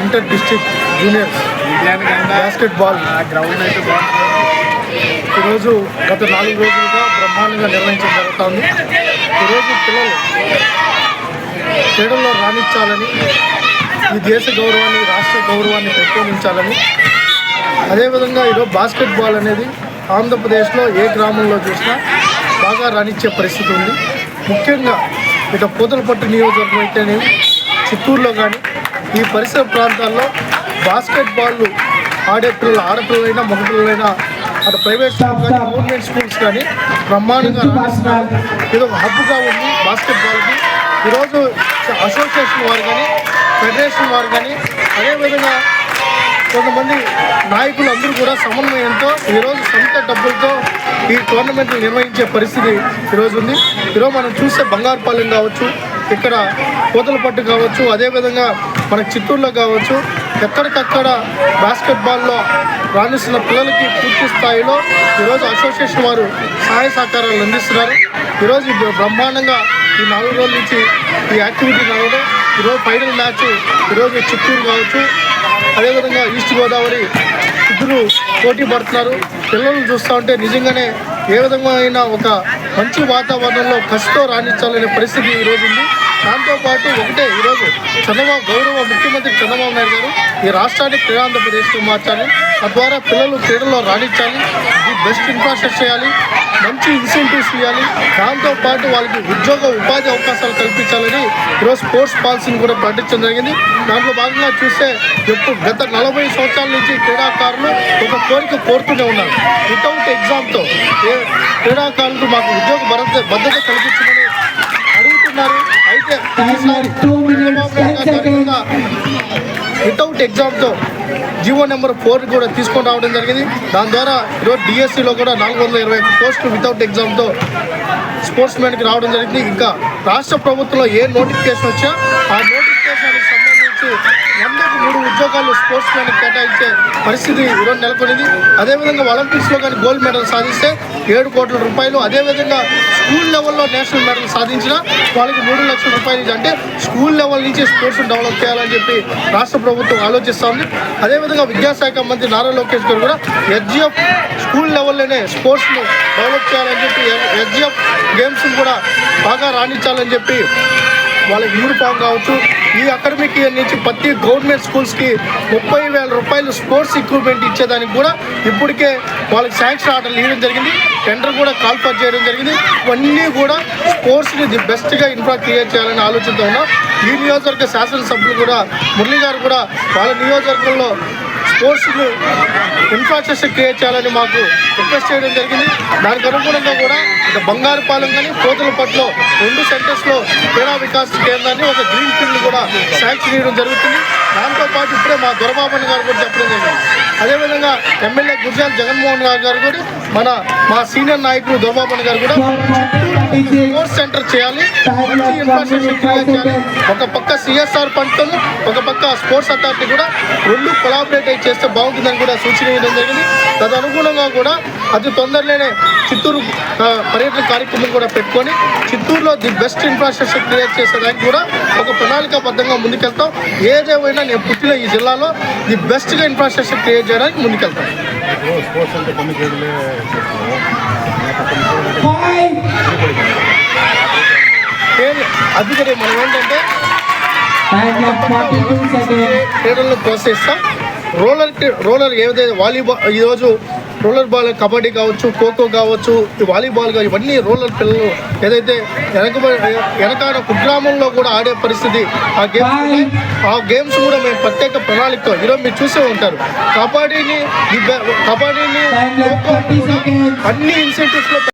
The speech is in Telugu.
Inter district juniors basketball ground అయితే బాగుంటుంది ఈరోజు గత నాలుగు రోజులుగా బ్రహ్మాండంగా నిర్వహించడం జరుగుతుంది. ఈరోజు పిల్లలు క్రీడల్లో రాణించాలని ఈ దేశ గౌరవాన్ని రాష్ట్ర గౌరవాన్ని పెంపొందించాలని అదేవిధంగా ఈరోజు బాస్కెట్ బాల్ అనేది ఆంధ్రప్రదేశ్లో ఏ గ్రామంలో చూసినా బాగా రాణించే పరిస్థితి ఉంది. ముఖ్యంగా ఇక పూతలపట్టు నియోజకవర్గం అయితేనేమి చిత్తూరులో కానీ ఈ పరిసర ప్రాంతాల్లో బాస్కెట్ బాల్ ఆడే పిల్లలు ఆడపిల్లలైనా మగపిల్లలైనా అటు ప్రైవేట్ స్కూల్ కానీ గవర్నమెంట్ స్కూల్స్ కానీ బ్రహ్మాండంగా రాణిస్తున్నారు ఇది ఒక హబ్బుగా ఉంది బాస్కెట్ బాల్కి ఈరోజు అసోసియేషన్ వారు కానీ ఫెడరేషన్ వారు కానీ అదేవిధంగా కొంతమంది నాయకులు అందరూ కూడా సమన్వయంతో ఈరోజు సొంత డబ్బులతో ఈ టోర్నమెంట్లు నిర్వహించే పరిస్థితి ఈరోజు ఉంది. ఈరోజు మనం చూస్తే బంగారుపాలెం కావచ్చు ఇక్కడ కోతలపట్టు కావచ్చు అదేవిధంగా మన చిత్తూరులో కావచ్చు ఎక్కడికక్కడ బాస్కెట్బాల్లో రాణిస్తున్న పిల్లలకి పూర్తి స్థాయిలో ఈరోజు అసోసియేషన్ వారు సహాయ సహకారాలు అందిస్తున్నారు. ఈరోజు బ్రహ్మాండంగా ఈ నాలుగు రోజుల నుంచి ఈ యాక్టివిటీ నడవడం ఈరోజు ఫైనల్ మ్యాచ్ ఈరోజు చిత్తూరు కావచ్చు అదేవిధంగా ఈస్ట్ గోదావరి ఇద్దరు పోటీ పడుతున్నారు. పిల్లలను చూస్తూ ఉంటే నిజంగానే ఏ విధమైన ఒక మంచి వాతావరణంలో కసితో రాణించాలనే పరిస్థితి ఈరోజు ఉంది. దాంతోపాటు ఒకటే ఈరోజు చంద్రబాబు గౌరవ ముఖ్యమంత్రి చంద్రబాబు నాయుడు గారు ఈ రాష్ట్రాన్ని క్రీడాంధ్రప్రదేశ్కు మార్చాలి. తద్వారా పిల్లలు క్రీడల్లో రాణించాలి. ది బెస్ట్ ఇన్ఫ్రాస్ట్రక్చర్ చేయాలి. మంచి ఇన్సెంటివ్స్ ఇవ్వాలి. దాంతోపాటు వాళ్ళకి ఉద్యోగ ఉపాధి అవకాశాలు కల్పించాలని ఈరోజు స్పోర్ట్స్ పాలసీని కూడా ప్రకటించడం జరిగింది. దాంట్లో భాగంగా చూస్తే ఎప్పుడు గత నలభై సంవత్సరాల నుంచి క్రీడాకారులు ఒక కోరిక కోరుతూనే ఉన్నారు. వితౌట్ ఎగ్జామ్తో ఏ క్రీడాకారులకు మాకు ఉద్యోగ భద్రత భద్రత కల్పించమని అడుగుతున్నారు. వితౌట్ ఎగ్జామ్తో జీవో నెంబర్ ఫోర్ కూడా తీసుకొని రావడం జరిగింది. దాని ద్వారా ఈరోజు డిఎస్సిలో కూడా నాలుగు వందల ఇరవై పోస్టులు వితౌట్ ఎగ్జామ్తో స్పోర్ట్స్ మ్యాన్కి రావడం జరిగింది. ఇంకా రాష్ట్ర ప్రభుత్వంలో ఏ నోటిఫికేషన్ వచ్చా ఆ నోటిఫికేషన్కి చేసి వందకు మూడు ఉద్యోగాలు స్పోర్ట్స్ మ్యాన్కి కేటాయించే పరిస్థితి ఈరోజు నెలకొనింది. అదేవిధంగా ఒలింపిక్స్లో కానీ గోల్డ్ మెడల్ సాధిస్తే ఏడు కోట్ల రూపాయలు. అదేవిధంగా స్కూల్ లెవెల్లో నేషనల్ మెడల్ సాధించిన వాళ్ళకి మూడు లక్షల రూపాయలు అంటే స్కూల్ లెవెల్ నుంచి స్పోర్ట్స్ డెవలప్ చేయాలని చెప్పి రాష్ట్ర ప్రభుత్వం ఆలోచిస్తూ ఉంది అదేవిధంగా విద్యాశాఖ మంత్రి నారా లోకేష్ గారు కూడా ఎస్జిఎఫ్ స్కూల్ లెవెల్లోనే స్పోర్ట్స్ను డెవలప్ చేయాలని చెప్పి ఎస్జిఎఫ్ గేమ్స్ని కూడా బాగా రాణించాలని చెప్పి వాళ్ళకి యూనిఫామ్ కావచ్చు ఈ అకాడమిక్ ఇయర్ నుంచి ప్రతి గవర్నమెంట్ స్కూల్స్కి ముప్పై వేల రూపాయలు స్పోర్ట్స్ ఎక్విప్మెంట్ ఇచ్చేదానికి కూడా ఇప్పటికే వాళ్ళకి శాంక్షన్ ఆర్డర్లు ఇవ్వడం జరిగింది. టెండర్ కూడా కాల్ఫర్ చేయడం జరిగింది. ఇవన్నీ కూడా స్పోర్ట్స్ని ది బెస్ట్గా ఇన్ఫ్రా క్రియేట్ చేయాలని ఆలోచనతో ఉన్నాం. ఈ నియోజకవర్గ శాసనసభ్యులు కూడా మురళి గారు కూడా వాళ్ళ నియోజకవర్గంలో స్పోర్ట్స్ను ఇన్ఫ్రాస్ట్రక్చర్ క్రియేట్ చేయాలని మాకు రిక్వెస్ట్ చేయడం జరిగింది. దానికి అనుగుణంగా కూడా ఇక బంగారుపాలెం కానీ కోతలపట్లో రెండు సెంటర్స్లో క్రీడా వికాస్ కేంద్రాన్ని ఒక గ్రీన్ ఫీల్డ్ కూడా శాంక్షన్ చేయడం జరుగుతుంది. దాంతోపాటు ఇప్పుడే మా దొరబాబన్ గారు కూడా చెప్పడం జరిగింది. అదేవిధంగా ఎమ్మెల్యే గుర్జాల జగన్మోహన్ రావు గారు కూడా మన మా సీనియర్ నాయకుడు దొరబాబన్ గారు కూడా స్పోర్ట్స్ సెంటర్ చేయాలి. మంచి ఇన్ఫ్రాస్ట్రక్చర్ క్రియేట్ చేయాలి. ఒక పక్క సిఎస్ఆర్ పంటను ఒక పక్క స్పోర్ట్స్ అథారిటీ కూడా రెండు కొలాబరేట్ అయి చేస్తే బాగుంటుందని కూడా సూచన ఇవ్వడం జరిగింది. తదనుగుణంగా కూడా అతి తొందరలోనే చిత్తూరు పర్యటన కార్యక్రమం కూడా పెట్టుకొని చిత్తూరులో ది బెస్ట్ ఇన్ఫ్రాస్ట్రక్చర్ క్రియేట్ చేసేదానికి కూడా ఒక ప్రణాళికాబద్ధంగా ముందుకెళ్తాం. ఏదేమైనా నేను పుట్టిన ఈ జిల్లాలో ది బెస్ట్గా ఇన్ఫ్రాస్ట్రక్చర్ క్రియేట్ చేయడానికి ముందుకెళ్తాం అందుకనే మనం ఏంటంటే. క్రీడలను ప్రోత్సహిస్తాం రోలర్ రోలర్ ఏదైతే వాలీబాల్ ఈరోజు రోలర్ బాల్ కబడ్డీ కావచ్చు ఖోఖో కావచ్చు వాలీబాల్ కావచ్చు ఇవన్నీ రోలర్ పిల్లలు ఏదైతే వెనక వెనకాల కుగ్రామంలో కూడా ఆడే పరిస్థితి ఆ గేమ్స్. ఆ గేమ్స్ కూడా మేము ప్రత్యేక ప్రణాళికతో ఈరోజు మీరు చూసే ఉంటారు కబడ్డీని కబడ్డీని Time left ఖోఖో 30 seconds. అన్ని ఇన్సెంటివ్స్లో